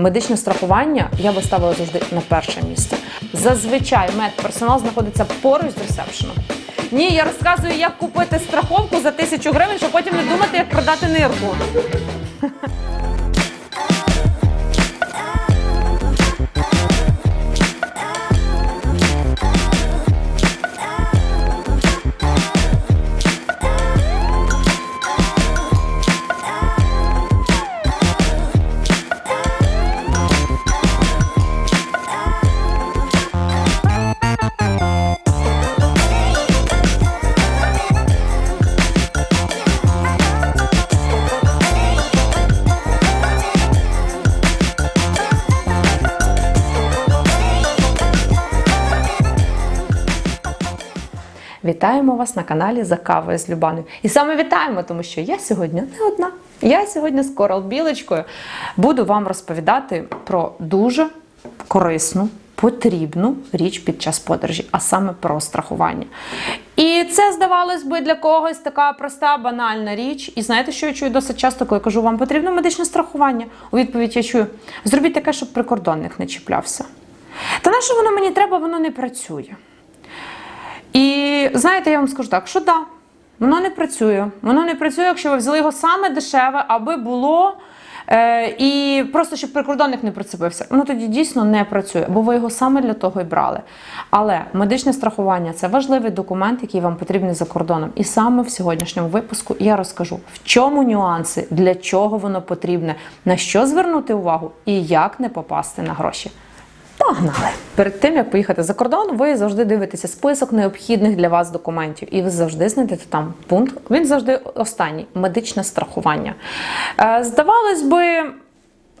медичне страхування я би ставила завжди на перше місце. Зазвичай медперсонал знаходиться поруч з ресепшеном. Ні, я розказую, як купити страховку за тисячу гривень, щоб потім не думати, як продати нирку. Вітаємо вас на каналі За кавою з Любаною. І саме вітаємо, тому що я сьогодні не одна. Я сьогодні з Корал Білочкою буду вам розповідати про дуже корисну, потрібну річ під час подорожі, а саме про страхування. І це, здавалось би, для когось така проста, банальна річ. І знаєте, що я чую досить часто, коли кажу, вам потрібно медичне страхування. У відповідь я чую: зробіть таке, щоб прикордонник не чіплявся. Та на що воно мені треба, воно не працює. І знаєте, я вам скажу так, що да, воно не працює. Воно не працює, якщо ви взяли його саме дешеве, аби було. Е, і просто щоб прикордонник не прицепився. Воно тоді дійсно не працює, бо ви його саме для того і брали. Але медичне страхування це важливий документ, який вам потрібний за кордоном. І саме в сьогоднішньому випуску я розкажу, в чому нюанси, для чого воно потрібне, на що звернути увагу і як не попасти на гроші. Погнали! Перед тим як поїхати за кордон, ви завжди дивитеся список необхідних для вас документів, і ви завжди знайдете там пункт. Він завжди останній медичне страхування. Е, здавалось би,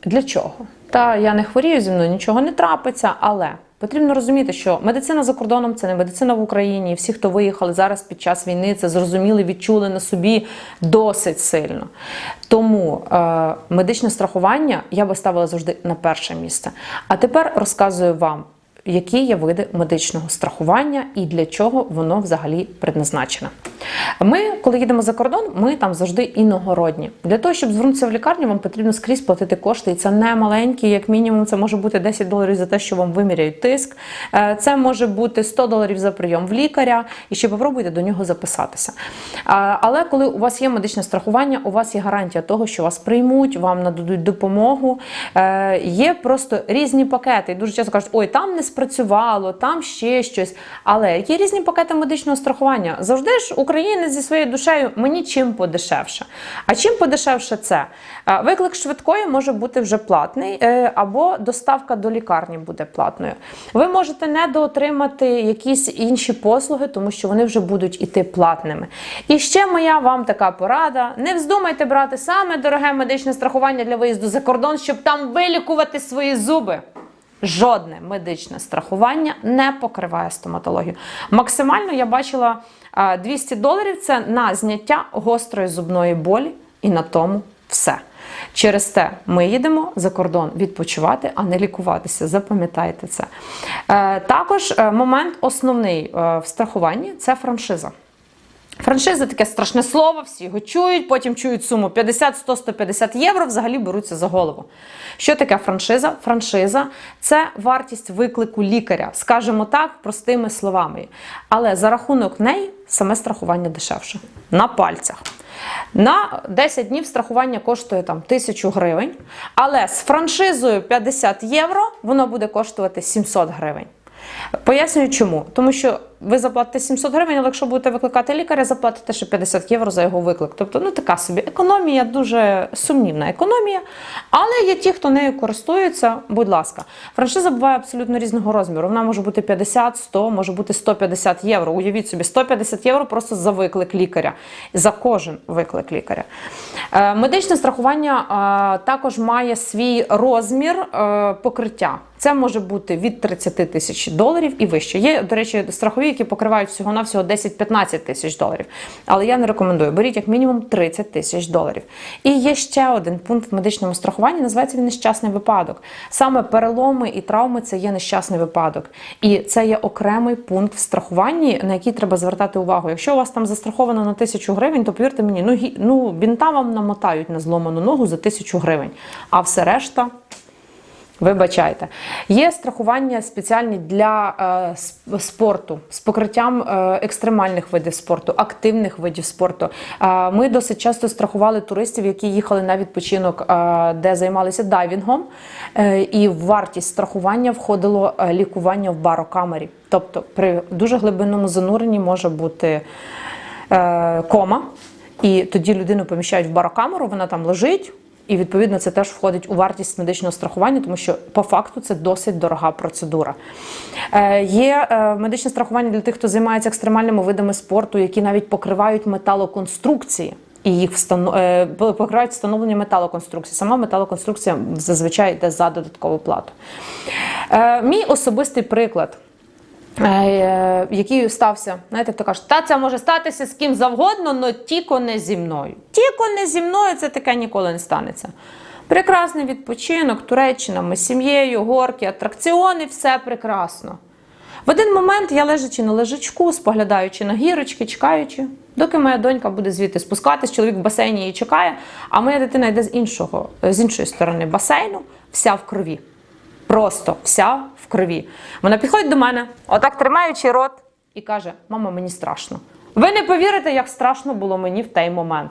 для чого? Та я не хворію зі мною, нічого не трапиться, але. Потрібно розуміти, що медицина за кордоном це не медицина в Україні. Всі, хто виїхали зараз під час війни, це зрозуміли, відчули на собі досить сильно. Тому е, медичне страхування я би ставила завжди на перше місце. А тепер розказую вам, які є види медичного страхування і для чого воно взагалі предназначене. Ми, коли їдемо за кордон, ми там завжди іногородні. Для того, щоб звернутися в лікарню, вам потрібно скрізь платити кошти, і це не маленькі, як мінімум, це може бути 10 доларів за те, що вам виміряють тиск. Е, Це може бути 100 доларів за прийом в лікаря, і ще попробуйте до нього записатися. Але коли у вас є медичне страхування, у вас є гарантія того, що вас приймуть, вам нададуть допомогу. Е, Є просто різні пакети. І дуже часто кажуть, ой, там не спрацювало, там ще щось. Але є різні пакети медичного страхування. Завжди ж українець зі своєю душею мені чим подешевше. А чим подешевше це? Виклик швидкої може бути вже платний, е, або доставка до лікарні буде платною. Ви можете недоотримати якісь інші послуги, тому що вони вже будуть іти платними. І ще моя вам така порада: не вздумайте брати саме дороге медичне страхування для виїзду за кордон, щоб там вилікувати свої зуби. Жодне медичне страхування не покриває стоматологію. Максимально я бачила 200 доларів це на зняття гострої зубної болі, і на тому все. Через те ми їдемо за кордон відпочивати, а не лікуватися. Запам'ятайте це. Е, також е, момент основний е, в страхуванні це франшиза. Франшиза таке страшне слово, всі його чують, потім чують суму 50, 100, 150 євро, взагалі беруться за голову. Що таке франшиза? Франшиза це вартість виклику лікаря, скажімо так, простими словами. Але за рахунок неї саме страхування дешевше. На пальцях. На 10 днів страхування коштує там 1000 гривень, але з франшизою 50 євро воно буде коштувати 700 гривень. Пояснюю чому. Тому що ви заплатите 700 гривень, але якщо будете викликати лікаря, заплатите ще 50 євро за його виклик. Тобто, ну така собі економія, дуже сумнівна економія. Але є ті, хто нею користується, будь ласка. Франшиза буває абсолютно різного розміру. Вона може бути 50, 100, може бути 150 євро. Уявіть собі, 150 євро просто за виклик лікаря, за кожен виклик лікаря. Е, Медичне страхування е, також має свій розмір е, покриття. Це може бути від 30 тисяч доларів і вище. Є, до речі, страхові, які покривають всього-навсього 10-15 тисяч доларів. Але я не рекомендую. Беріть як мінімум 30 тисяч доларів. І є ще один пункт в медичному страхуванні, називається він нещасний випадок. Саме переломи і травми це є нещасний випадок. І це є окремий пункт в страхуванні, на який треба звертати увагу. Якщо у вас там застраховано на тисячу гривень, то повірте мені, ну, ну бінта вам намотають на зломану ногу за тисячу гривень. А все решта. Вибачайте, є страхування спеціальні для е, спорту з покриттям е, екстремальних видів спорту, активних видів спорту. Е, ми досить часто страхували туристів, які їхали на відпочинок, е, де займалися дайвінгом, е, і в вартість страхування входило е, лікування в барокамері. Тобто, при дуже глибинному зануренні може бути е, кома, і тоді людину поміщають в барокамеру, вона там лежить. І відповідно це теж входить у вартість медичного страхування, тому що по факту це досить дорога процедура. Е, є е, медичне страхування для тих, хто займається екстремальними видами спорту, які навіть покривають металоконструкції. І їх встанов... е, покривають встановлення металоконструкції. Сама металоконструкція зазвичай йде за додаткову плату. Мій особистий приклад. Е, який стався, знаєте, хто каже, та це може статися з ким завгодно, але тільки не зі мною. Тільки не зі мною це таке ніколи не станеться. Прекрасний відпочинок, Туреччина, ми з сім'єю, горки, атракціони, все прекрасно. В один момент я лежачи на лежачку, споглядаючи на гірочки, чекаючи, доки моя донька буде звідти спускатись, чоловік в басейні її чекає, а моя дитина йде з іншого, з іншої сторони басейну, вся в крові. Просто вся в крові. Вона підходить до мене, отак тримаючи рот, і каже: Мама, мені страшно. Ви не повірите, як страшно було мені в той момент.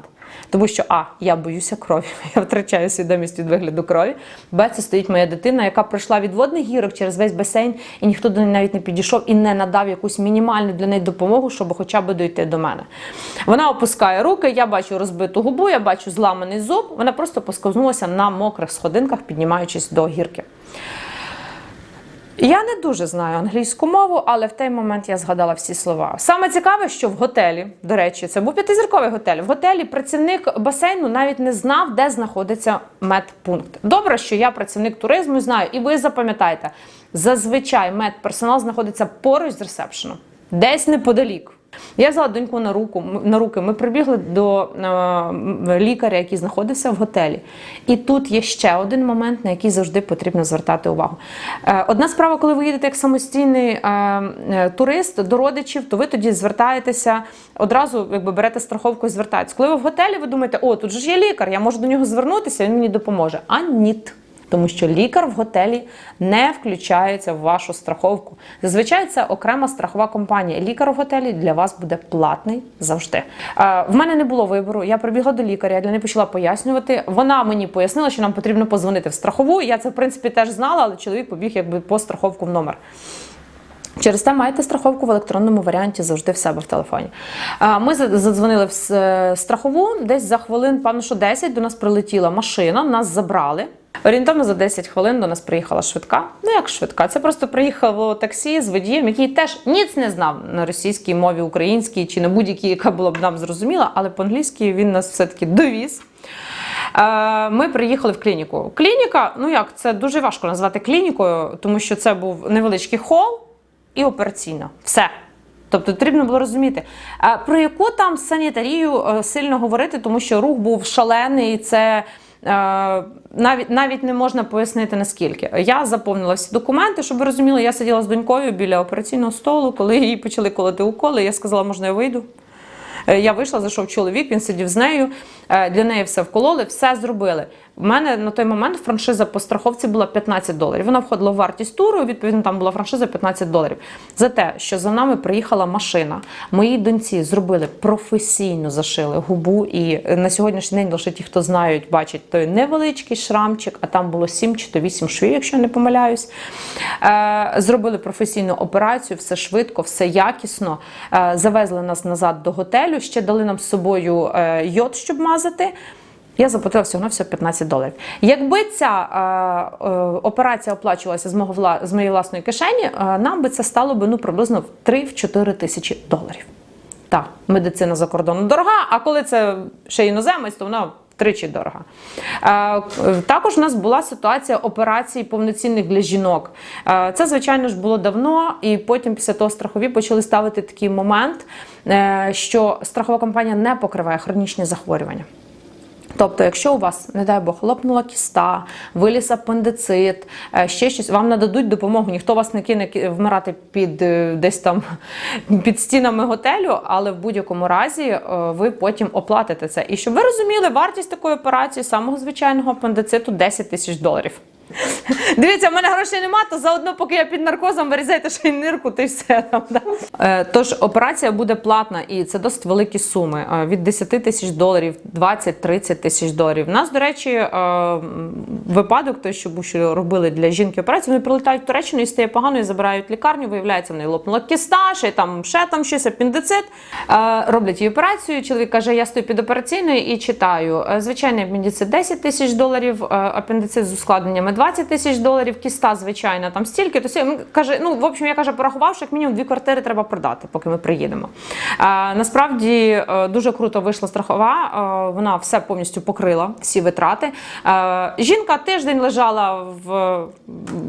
Тому що А, я боюся крові, я втрачаю свідомість від вигляду крові. Б, це стоїть моя дитина, яка пройшла від водних гірок через весь басейн, і ніхто до неї навіть не підійшов і не надав якусь мінімальну для неї допомогу, щоб хоча б дойти до мене. Вона опускає руки, я бачу розбиту губу, я бачу зламаний зуб. Вона просто посковзнулася на мокрих сходинках, піднімаючись до гірки. Я не дуже знаю англійську мову, але в той момент я згадала всі слова. Саме цікаве, що в готелі, до речі, це був п'ятизірковий готель. В готелі працівник басейну навіть не знав, де знаходиться медпункт. Добре, що я працівник туризму знаю, і ви запам'ятаєте, зазвичай медперсонал знаходиться поруч з ресепшеном, десь неподалік. Я взяла доньку на руку на руки. Ми прибігли до е, лікаря, який знаходився в готелі. І тут є ще один момент, на який завжди потрібно звертати увагу. Е, одна справа, коли ви їдете як самостійний е, турист до родичів, то ви тоді звертаєтеся одразу, якби берете страховку і звертаєтесь. Коли ви в готелі, ви думаєте, о, тут же ж є лікар, я можу до нього звернутися, він мені допоможе. А ніт. Тому що лікар в готелі не включається в вашу страховку. Зазвичай це окрема страхова компанія. Лікар в готелі для вас буде платний завжди. В мене не було вибору. Я прибігла до лікаря, я для неї почала пояснювати. Вона мені пояснила, що нам потрібно позвонити в страхову. Я це в принципі теж знала, але чоловік побіг якби по страховку в номер. Через те маєте страховку в електронному варіанті завжди в себе в телефоні. Ми за- задзвонили в страхову. Десь за хвилин, певно, що 10 до нас прилетіла машина, нас забрали. Орієнтовно за 10 хвилин до нас приїхала швидка. Ну як швидка? Це просто приїхало таксі з водієм, який теж ніц не знав на російській мові, українській чи на будь-якій, яка була б нам зрозуміла, але по-англійськи він нас все-таки довіз. Е, Ми приїхали в клініку. Клініка, ну як, це дуже важко назвати клінікою, тому що це був невеличкий хол і операційна. Все. Тобто потрібно було розуміти, е, про яку там санітарію е, сильно говорити, тому що рух був шалений, це навіть, навіть не можна пояснити наскільки. Я заповнила всі документи, щоб ви розуміли, я сиділа з донькою біля операційного столу, коли її почали колоти уколи, я сказала, можна я вийду. Е, Я вийшла, зайшов чоловік, він сидів з нею. е, Для неї все вкололи, все зробили. У мене на той момент франшиза по страховці була 15 доларів. Вона входила в вартість туру, відповідно, там була франшиза 15 доларів. За те, що за нами приїхала машина. Моїй доньці зробили професійно зашили губу. І на сьогоднішній день лише ті, хто знають, бачать той невеличкий шрамчик, а там було 7 чи то 8 швів, якщо я не помиляюсь. Е, Зробили професійну операцію, все швидко, все якісно. Е, Завезли нас назад до готелю, ще дали нам з собою е, йод, щоб мазати. Я заплатила всього на все 15 доларів. Якби ця е, е, операція оплачувалася з мого вла, з моєї власної кишені, е, нам би це стало би ну приблизно в 3-4 тисячі доларів. Так, медицина за кордоном дорога, а коли це ще іноземець, то вона втричі дорога. Е, також у нас була ситуація операцій повноцінних для жінок. Е, це, звичайно ж, було давно, і потім після того страхові почали ставити такий момент, е, що страхова компанія не покриває хронічні захворювання. Тобто, якщо у вас, не дай Бог, лопнула кіста, виліз апендицит, е, ще щось, вам нададуть допомогу. Ніхто вас не кине ки- вмирати під е, десь там під стінами готелю, але в будь-якому разі е, ви потім оплатите це. І щоб ви розуміли, вартість такої операції самого звичайного апендициту 10 тисяч доларів. Дивіться, в мене грошей нема, то заодно, поки я під наркозом вирізайте ще й нирку, й все там. Да? Е, тож операція буде платна і це досить великі суми. Е, від 10 тисяч доларів, 20-30 тисяч доларів. У нас, до речі, е, випадок, той, що що робили для жінки операцію, вони прилетають в Туреччину і стає погано, і забирають лікарню, виявляється, в неї лопнула кіста, ще там, ще там щось, апендицит. Е, роблять їй операцію. Чоловік каже, я стою під операційною і читаю. Е, Звичайний апендицит 10 тисяч доларів, е, апендицит з ускладненнями 20 тисяч доларів, кіста, звичайна, там стільки. То каже, ну, в общем, я каже, порахував, що як мінімум дві квартири треба продати, поки ми приїдемо. Е, насправді е, дуже круто вийшла страхова, е, вона все повністю покрила, всі витрати. Е, жінка тиждень лежала в,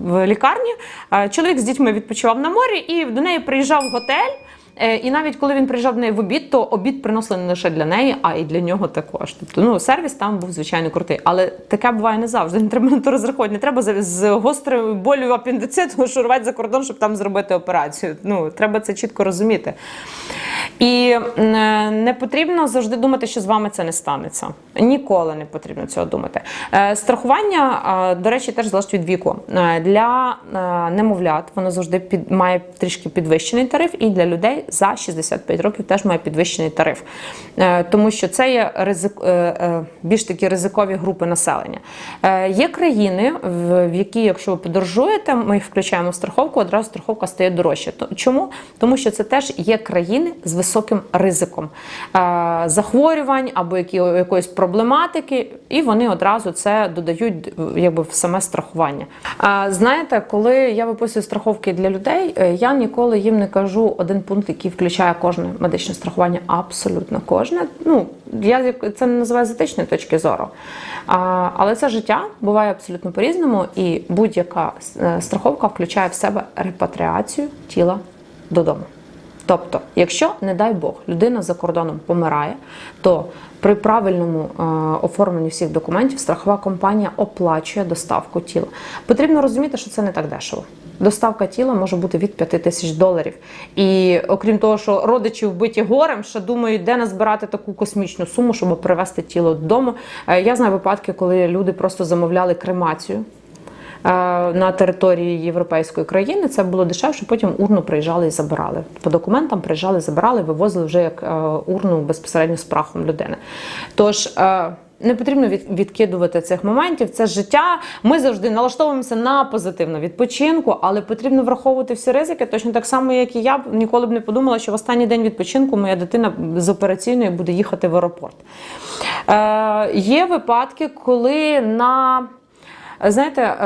в лікарні, е, чоловік з дітьми відпочивав на морі і до неї приїжджав готель. Е, І навіть коли він приїжджав до неї в обід, то обід приносили не лише для неї, а й для нього також. Тобто, ну сервіс там був звичайно крутий. Але таке буває не завжди. Не треба на то розраховувати. Не треба з гострою болю апендициту шурувати за кордон, щоб там зробити операцію. Ну треба це чітко розуміти. І е, не потрібно завжди думати, що з вами це не станеться. Ніколи не потрібно цього думати. Е, Страхування, до речі, теж залежить від віку. Для немовлят воно завжди під має трішки підвищений тариф, і для людей за 65 років теж має підвищений тариф, Е, тому що це є ризик, е, е, більш такі ризикові групи населення. Є країни, в які, якщо ви подорожуєте, ми включаємо страховку, одразу страховка стає дорожче. Чому? Тому що це теж є країни з високим ризиком захворювань або якоїсь проблематики, і вони одразу це додають якби, в саме страхування. Знаєте, коли я виписую страховки для людей, я ніколи їм не кажу один пункт, який включає кожне медичне страхування, абсолютно кожне. Ну, я це не називаю з етичної точки зору. А, але це життя буває абсолютно по-різному, і будь-яка е, страховка включає в себе репатріацію тіла додому. Тобто, якщо, не дай Бог, людина за кордоном помирає, то при правильному е, оформленні всіх документів страхова компанія оплачує доставку тіла. Потрібно розуміти, що це не так дешево. Доставка тіла може бути від 5 тисяч доларів. І окрім того, що родичі вбиті горем, ще думають, де назбирати таку космічну суму, щоб привезти тіло додому. Е, Я знаю випадки, коли люди просто замовляли кремацію е, на території європейської країни. Це було дешевше. Потім урну приїжджали і забирали. По документам приїжджали, забирали, вивозили вже як е, урну безпосередньо з прахом людини. Тож. Не потрібно від- відкидувати цих моментів. Це життя. Ми завжди налаштовуємося на позитивну відпочинку, але потрібно враховувати всі ризики. Точно так само, як і я ніколи б не подумала, що в останній день відпочинку моя дитина з операційної буде їхати в аеропорт. Е, є випадки, коли на Знаєте, е,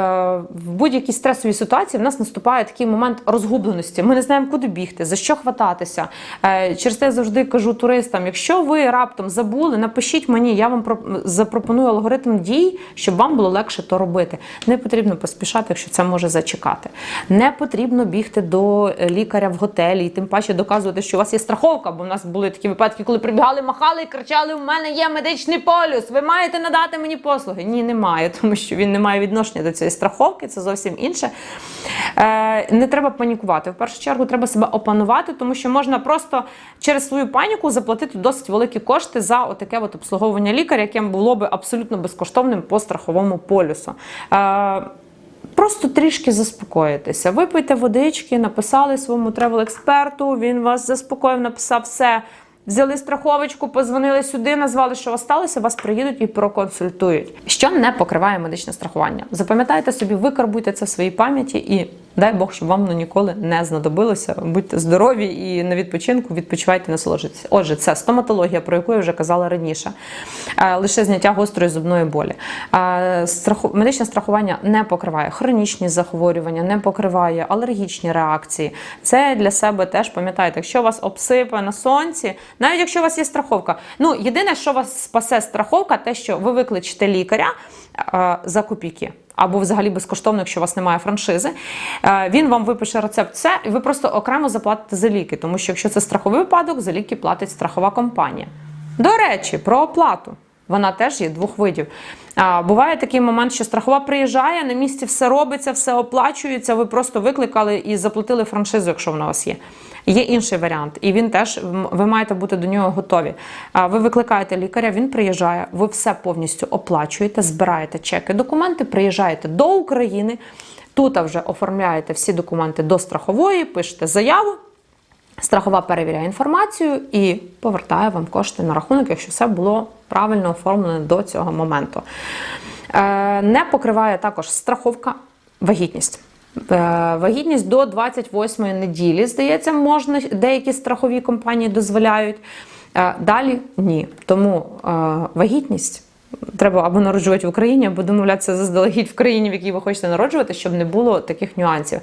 в будь-якій стресовій ситуації в нас наступає такий момент розгубленості. Ми не знаємо, куди бігти, за що хвататися. Е, Через те я завжди кажу туристам: якщо ви раптом забули, напишіть мені, я вам про- запропоную алгоритм дій, щоб вам було легше то робити. Не потрібно поспішати, якщо це може зачекати. Не потрібно бігти до лікаря в готелі і тим паче доказувати, що у вас є страховка, бо в нас були такі випадки, коли прибігали, махали і кричали: У мене є медичний полюс, ви маєте надати мені послуги. Ні, немає, тому що він не має відношення до цієї страховки, це зовсім інше. Е, не треба панікувати. В першу чергу треба себе опанувати, тому що можна просто через свою паніку заплатити досить великі кошти за отаке от обслуговування лікаря, яке було би абсолютно безкоштовним по страховому полюсу. Е, Просто трішки заспокоїтеся. Випийте водички, написали своєму тревел-експерту, він вас заспокоїв, написав все. Взяли страховочку, позвонили сюди, назвали, що осталося. вас приїдуть і проконсультують. Що не покриває медичне страхування? Запам'ятайте собі, викарбуйте це в своїй пам'яті і дай Бог, щоб вам воно ніколи не знадобилося. Будьте здорові і на відпочинку відпочивайте, насолоджуйтесь. Отже, це стоматологія, про яку я вже казала раніше. Лише зняття гострої зубної болі. Медичне страхування не покриває хронічні захворювання, не покриває алергічні реакції. Це для себе теж пам'ятайте, якщо вас обсипе на сонці, навіть якщо у вас є страховка. Ну, єдине, що вас спасе страховка, те, що ви викличете лікаря за копійки. Або взагалі безкоштовно, якщо у вас немає франшизи, Е, він вам випише рецепт це, і ви просто окремо заплатите за ліки. Тому що якщо це страховий випадок, за ліки платить страхова компанія. До речі, про оплату. Вона теж є двох видів. А, буває такий момент, що страхова приїжджає, на місці все робиться, все оплачується. Ви просто викликали і заплатили франшизу, якщо вона у вас є. Є інший варіант, і він теж ви маєте бути до нього готові. А, Ви викликаєте лікаря, він приїжджає, ви все повністю оплачуєте, збираєте чеки, документи, приїжджаєте до України. Тут вже оформляєте всі документи до страхової, пишете заяву. Страхова перевіряє інформацію і повертає вам кошти на рахунок, якщо все було правильно оформлено до цього моменту. Е, Не покриває також страховка вагітність. Е, Вагітність до 28-ї неділі, здається, можна деякі страхові компанії дозволяють. Е, Далі ні. Тому вагітність треба або народжувати в Україні, або домовлятися заздалегідь в країні, в якій ви хочете народжувати, щоб не було таких нюансів.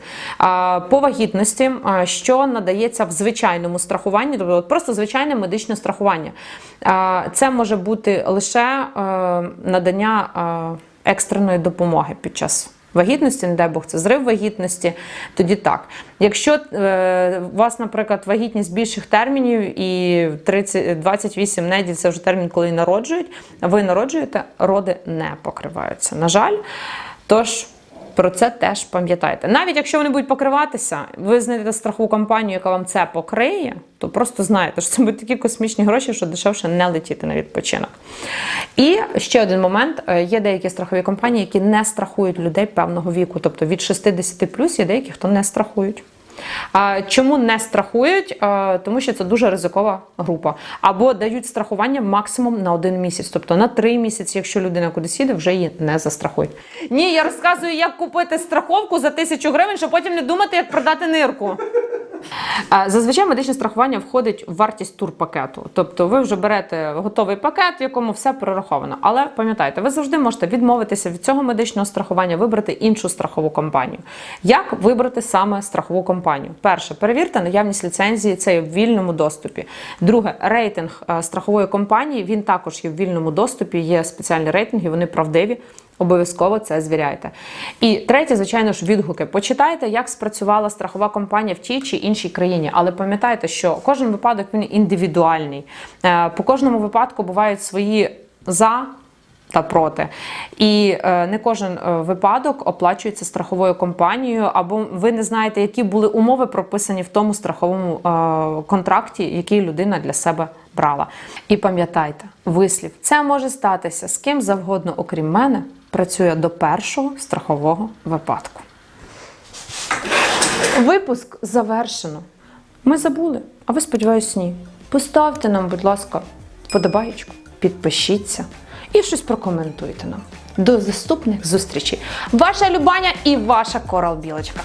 По вагітності, що надається в звичайному страхуванні, тобто просто звичайне медичне страхування. Це може бути лише е, надання е, екстреної допомоги під час. Вагітності, не дай Бог, це зрив вагітності, тоді так. Якщо е, у вас, наприклад, вагітність більших термінів і 30, 28 неділь це вже термін, коли народжують, ви народжуєте, роди не покриваються. На жаль, тож. Про це теж пам'ятайте. Навіть якщо вони будуть покриватися, ви знайдете страхову компанію, яка вам це покриє, то просто знаєте, що це будуть такі космічні гроші, що дешевше не летіти на відпочинок. І ще один момент: Е, є деякі страхові компанії, які не страхують людей певного віку, тобто від 60 плюс є деякі, хто не страхують. Чому не страхують? Тому що це дуже ризикова група. Або дають страхування максимум на один місяць, тобто на три місяці, якщо людина кудись їде, вже її не застрахують. Ні, я розказую, як купити страховку за тисячу гривень, щоб потім не думати, як продати нирку. Зазвичай медичне страхування входить в вартість турпакету. Тобто ви вже берете готовий пакет, в якому все прораховано. Але пам'ятайте, ви завжди можете відмовитися від цього медичного страхування, вибрати іншу страхову компанію. Як вибрати саме страхову компанію? Перше, перевірте наявність ліцензії, це є в вільному доступі. Друге, рейтинг е, страхової компанії він також є в вільному доступі. Є спеціальні рейтинги, вони правдиві. Обов'язково це звіряйте. І третє, звичайно ж, відгуки. Почитайте, як спрацювала страхова компанія в тій чи іншій країні. Але пам'ятайте, що кожен випадок він індивідуальний. Е, По кожному випадку бувають свої за. Та проти. І е, не кожен е, випадок оплачується страховою компанією, або ви не знаєте, які були умови прописані в тому страховому е, контракті, який людина для себе брала. І пам'ятайте, вислів, це може статися з ким завгодно, окрім мене, працює до першого страхового випадку. Випуск завершено. Ми забули, а ви сподіваюсь, ні. Поставте нам, будь ласка, вподобаєчку, підпишіться і щось прокоментуйте нам. До наступних зустрічей. Ваша Любаня і ваша Корал Білочка.